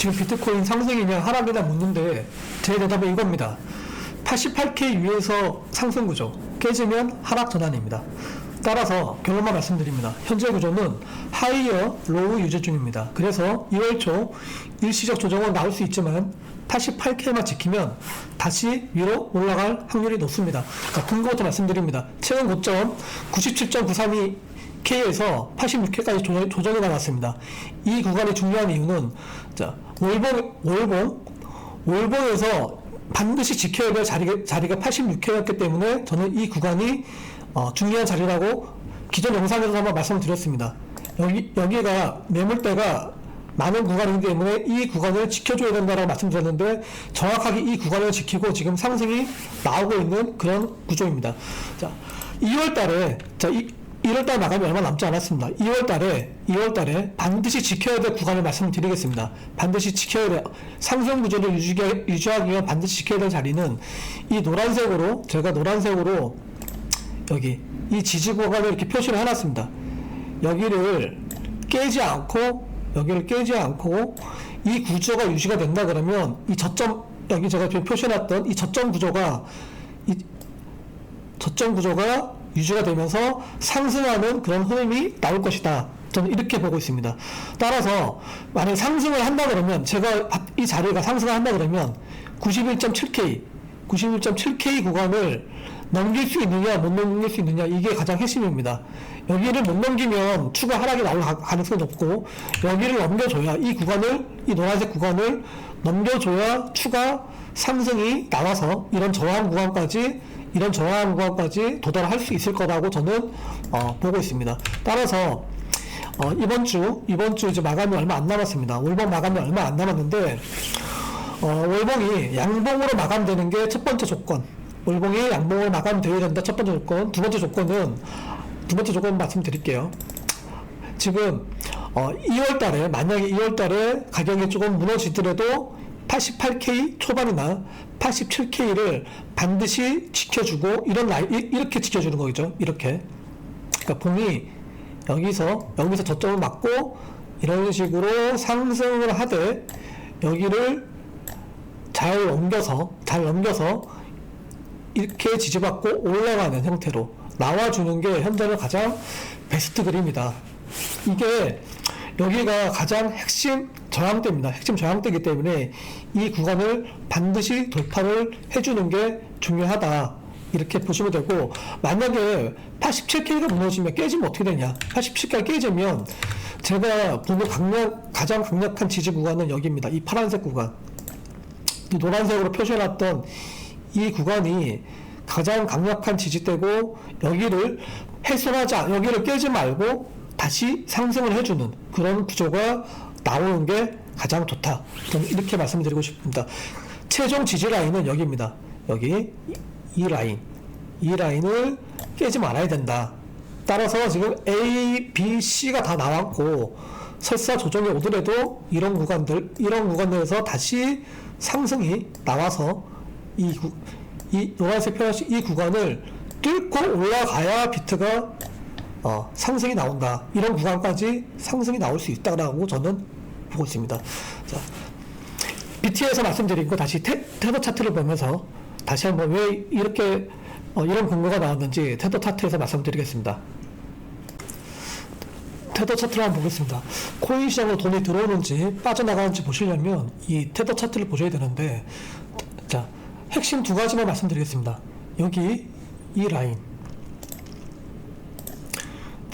지금 비트코인 상승이냐 하락이냐 묻는데 제 대답은 이겁니다. 88K 위에서 상승 구조 깨지면 하락 전환입니다. 따라서 결론만 말씀드립니다. 현재 구조는 하이어 로우 유지 중입니다. 그래서 2월 초 일시적 조정은 나올 수 있지만 88K만 지키면 다시 위로 올라갈 확률이 높습니다. 같은 것도 말씀드립니다. 최근 고점 97.932 K에서 86K까지 조정, 조정이 나왔습니다. 이 구간이 중요한 이유는 자 월봉 월봉 월봉에서 반드시 지켜야 될 자리, 자리가 86K였기 때문에 저는 이 구간이 어, 중요한 자리라고 기존 영상에서 한번 말씀을 드렸습니다. 여기, 여기가 매물대가 많은 구간이기 때문에 이 구간을 지켜줘야 된다고 말씀드렸는데 정확하게 이 구간을 지키고 지금 상승이 나오고 있는 그런 구조입니다. 자, 2월 달에, 자, 이, 1월 달 마감이 얼마 남지 않았습니다. 2월 달에, 2월 달에 반드시 지켜야 될 구간을 말씀드리겠습니다. 반드시 지켜야 될, 상승 구조를 유지하기, 유지하기 위한 반드시 지켜야 될 자리는 이 노란색으로, 제가 노란색으로 여기 이 지지 구간을 이렇게 표시를 해놨습니다. 여기를 깨지 않고 여기를 깨지 않고 이 구조가 유지가 된다 그러면 이 저점 여기 제가 지금 표시해놨던 이 저점 구조가 이 저점 구조가 유지가 되면서 상승하는 그런 흐름이 나올 것이다. 저는 이렇게 보고 있습니다. 따라서 만약 상승을 한다 그러면 제가 이 자리가 상승을 한다 그러면 91.7K 91.7K 구간을 넘길 수 있느냐 못 넘길 수 있느냐 이게 가장 핵심입니다. 여기를 못 넘기면 추가 하락이 나올 가- 가능성이 높고 여기를 넘겨줘야 이 구간을 이 노란색 구간을 넘겨줘야 추가 상승이 나와서 이런 저항 구간까지 이런 저항 구간까지 도달할 수 있을 거라고 저는 어, 보고 있습니다. 따라서 어, 이번 주 이번 주 이제 마감이 얼마 안 남았습니다. 월봉 마감이 얼마 안 남았는데 어, 월봉이 양봉으로 마감되는 게 첫 번째 조건. 월봉이 양봉으로 마감되어야 된다. 첫 번째 조건. 두 번째 조건은 두 번째 조건 말씀드릴게요. 지금 어, 2월 달에 만약에 2월 달에 가격이 조금 무너지더라도 88K 초반이나 87K를 반드시 지켜주고 이런 라인 이- 이렇게 지켜주는 거죠. 이렇게. 그러니까 봉이 여기서 여기서 저점을 맞고 이런 식으로 상승을 하되 여기를 잘 넘겨서 잘 넘겨서 이렇게 지지받고 올라가는 형태로 나와주는 게 현재는 가장 베스트 그림이다. 이게 여기가 가장 핵심 저항대입니다. 핵심 저항대이기 때문에 이 구간을 반드시 돌파를 해주는 게 중요하다. 이렇게 보시면 되고 만약에 87K가 무너지면 깨지면 어떻게 되냐? 87K가 깨지면 제가 보는 강력 가장 강력한 지지 구간은 여기입니다. 이 파란색 구간. 이 노란색으로 표시해놨던 이 구간이 가장 강력한 지지대고 여기를 훼손하지 않, 여기를 깨지 말고 다시 상승을 해주는 그런 구조가 나오는 게 가장 좋다. 이렇게 말씀드리고 싶습니다. 최종 지지 라인은 여기입니다. 여기 이- 이 라인, 이 라인을 깨지 말아야 된다. 따라서 지금 A, B, C가 다 나왔고 설사 조정이 오더라도 이런 구간들 이런 구간들에서 다시 상승이 나와서 이, 구, 이 노란색 표시 이 구간을 뚫고 올라가야 비트가 어, 상승이 나온다. 이런 구간까지 상승이 나올 수 있다라고 저는 보고 있습니다. 자, BT에서 말씀드린 거 다시 테, 테더 차트를 보면서 다시 한번 왜 이렇게 어, 이런 근거가 나왔는지 테더 차트에서 말씀드리겠습니다. 테더 차트를 한번 보겠습니다. 코인 시장으로 돈이 들어오는지 빠져나가는지 보시려면 이 테더 차트를 보셔야 되는데 자 핵심 두 가지만 말씀드리겠습니다. 여기 이 라인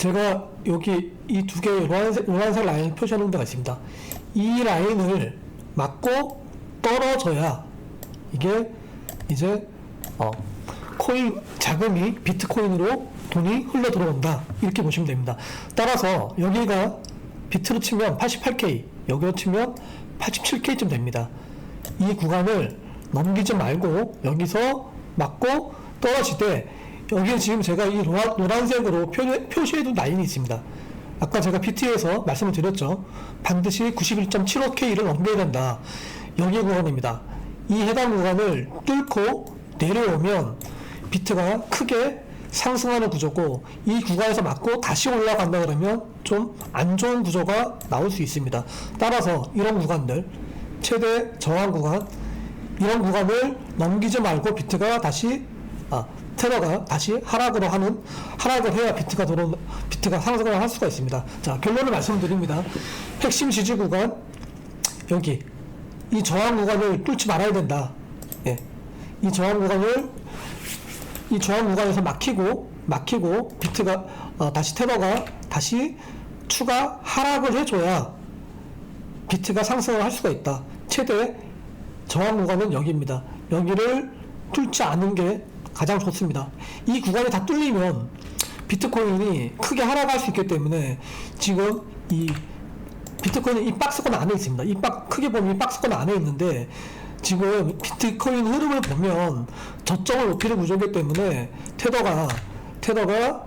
제가 여기 이 두 개의 노란색, 라인을 표시하는 데가 있습니다. 이 라인을 맞고 떨어져야 이게 이제 어, 코인 자금이 비트코인으로 돈이 흘러 들어온다 이렇게 보시면 됩니다. 따라서 여기가 비트로 치면 88K 여기로 치면 87K쯤 됩니다. 이 구간을 넘기지 말고 여기서 맞고 떨어지되 여기에 지금 제가 이 노란, 노란색으로 표, 표시해둔 라인이 있습니다. 아까 제가 PT에서 말씀을 드렸죠. 반드시 91.75K를 넘겨야 된다. 여기 구간입니다. 이 해당 구간을 뚫고 내려오면 비트가 크게 상승하는 구조고 이 구간에서 맞고 다시 올라간다 그러면 좀 안 좋은 구조가 나올 수 있습니다. 따라서 이런 구간들 최대 저항 구간 이런 구간을 넘기지 말고 비트가 다시 아 테러가 다시 하락으로 하는 하락을 해야 비트가 들어 비트가 상승을 할 수가 있습니다. 자 결론을 말씀드립니다. 핵심 지지 구간 여기 이 저항 구간을 뚫지 말아야 된다. 예, 이 저항 구간을 이 저항 구간에서 막히고 막히고 비트가 어, 다시 테러가 다시 추가 하락을 해줘야 비트가 상승을 할 수가 있다. 최대 저항 구간은 여기입니다. 여기를 뚫지 않은 게 가장 좋습니다. 이 구간이 다 뚫리면 비트코인이 크게 하락할 수 있기 때문에 지금 이 비트코인은 이 박스권 안에 있습니다. 이 박, 크게 보면 이 박스권 안에 있는데 지금 비트코인 흐름을 보면 저점을 높이는 구조이기 때문에 테더가 테더가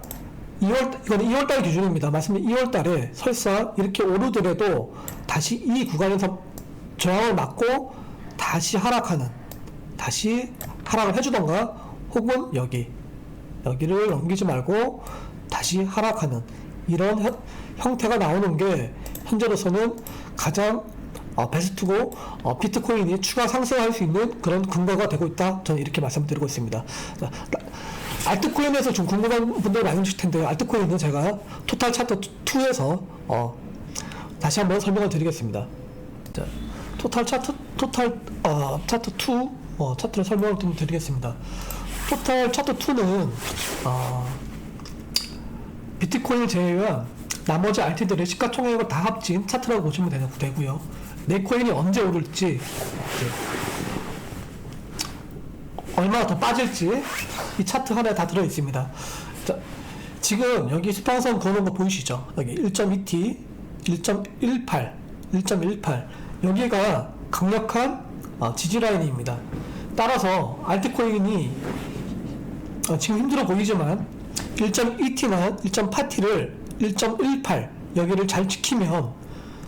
2월 이거는 2월 달 기준입니다. 말씀드린 2월 달에 설사 이렇게 오르더라도 다시 이 구간에서 저항을 맞고 다시 하락하는 다시 하락을 해주던가 혹은 여기 여기를 넘기지 말고 다시 하락하는 이런 형- 형태가 나오는 게 현재로서는 가장 어, 베스트고 어, 비트코인이 추가 상승할 수 있는 그런 근거가 되고 있다. 저는 이렇게 말씀드리고 있습니다. 자, 나- 알트코인에서 좀 궁금한 분들 많이 계실 텐데요. 알트코인은 제가 토탈 차트 2에서 어, 다시 한번 설명을 드리겠습니다. 자, 토탈 차트 토탈 어, 차트 2 어, 차트를 설명을 좀 드리겠습니다. 토탈 차트 2는 어, 비트코인을 제외한 나머지 알트들의 시가총액을 다 합친 차트라고 보시면 되는- 되고요. 내 코인이 언제 오를지 얼마나 더 빠질지 이 차트 하나에 다 들어 있습니다. 자, 지금 여기 수평선 그는 거 보이시죠? 여기 1.2t, 1.18, 1.18 여기가 강력한 어, 지지 라인입니다. 따라서 알트코인이 어, 지금 힘들어 보이지만 1.2t나 1.8t를 1.18 여기를 잘 지키면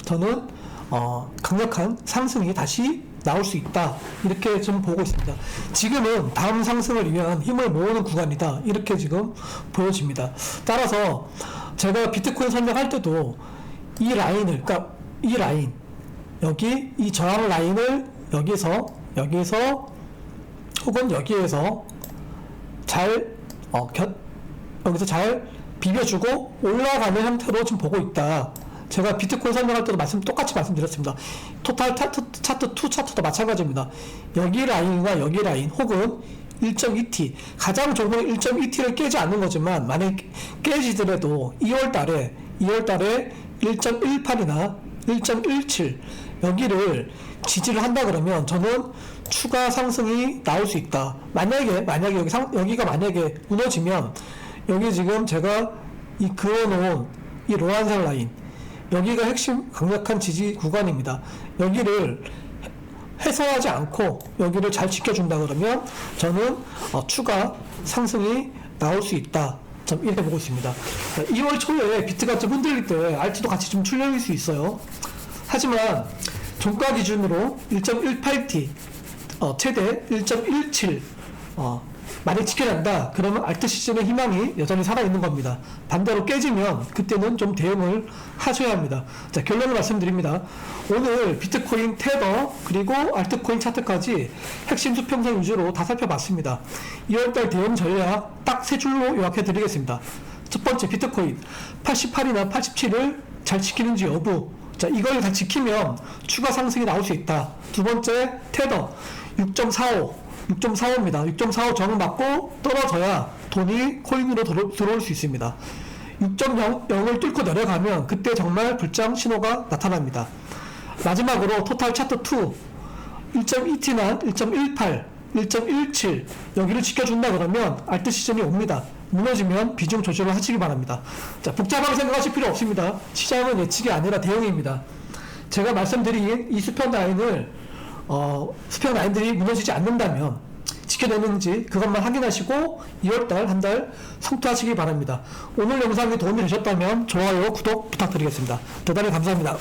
저는 어, 강력한 상승이 다시 나올 수 있다 이렇게 좀 보고 있습니다. 지금은 다음 상승을 위한 힘을 모으는 구간이다 이렇게 지금 보여집니다. 따라서 제가 비트코인 선정할 때도 이 라인을 그러니까 이 라인 여기 이 저항 라인을 여기서 여기서 혹은 여기에서 잘 어, 견, 여기서 잘 비벼주고 올라가는 형태로 지금 보고 있다. 제가 비트코인 설명할 때도 말씀 똑같이 말씀드렸습니다. 토탈 차트 차트 2 차트도 마찬가지입니다. 여기 라인과 여기 라인 혹은 1.2t 가장 좋은 1.2t를 깨지 않는 거지만 만약 깨지더라도 2월 달에 2월 달에 1.18이나 1.17 여기를 지지를 한다 그러면 저는 추가 상승이 나올 수 있다. 만약에 만약에 여기 상, 여기가 만약에 무너지면 여기 지금 제가 이 그어놓은 이 노란색 라인 여기가 핵심 강력한 지지 구간입니다. 여기를 해소하지 않고 여기를 잘 지켜준다 그러면 저는 어, 추가 상승이 나올 수 있다. 좀 이렇게 보고 있습니다. 2월 초에 비트가 좀 흔들릴 때 알트도 같이 좀 출렁일 수 있어요. 하지만 종가 기준으로 1.18t 어, 최대 1.17 어, 만약 지켜낸다. 그러면 알트 시즌의 희망이 여전히 살아있는 겁니다. 반대로 깨지면 그때는 좀 대응을 하셔야 합니다. 자 결론을 말씀드립니다. 오늘 비트코인 테더 그리고 알트코인 차트까지 핵심 수평선 위주로 다 살펴봤습니다. 2월달 대응 전략 딱 세 줄로 요약해 드리겠습니다. 첫 번째 비트코인. 88이나 87을 잘 지키는지 여부 자, 이걸 다 지키면 추가 상승이 나올 수 있다. 두 번째, 테더 6.45, 6.45입니다. 6.45 저항 맞고 떨어져야 돈이 코인으로 들어, 들어올 수 있습니다. 6.0을 뚫고 내려가면 그때 정말 불장 신호가 나타납니다. 마지막으로 토탈 차트 2 1.2t나 1.18, 1.17 여기를 지켜준다 그러면 알트 시즌이 옵니다. 무너지면 비중 조절을 하시기 바랍니다. 자, 복잡하게 생각하실 필요 없습니다. 시장은 예측이 아니라 대응입니다. 제가 말씀드린 이 수평 라인을 어, 수평 라인들이 무너지지 않는다면 지켜내는지 그것만 확인하시고 2월달 한 달 성투하시기 바랍니다. 오늘 영상이 도움이 되셨다면 좋아요, 구독 부탁드리겠습니다. 대단히 감사합니다.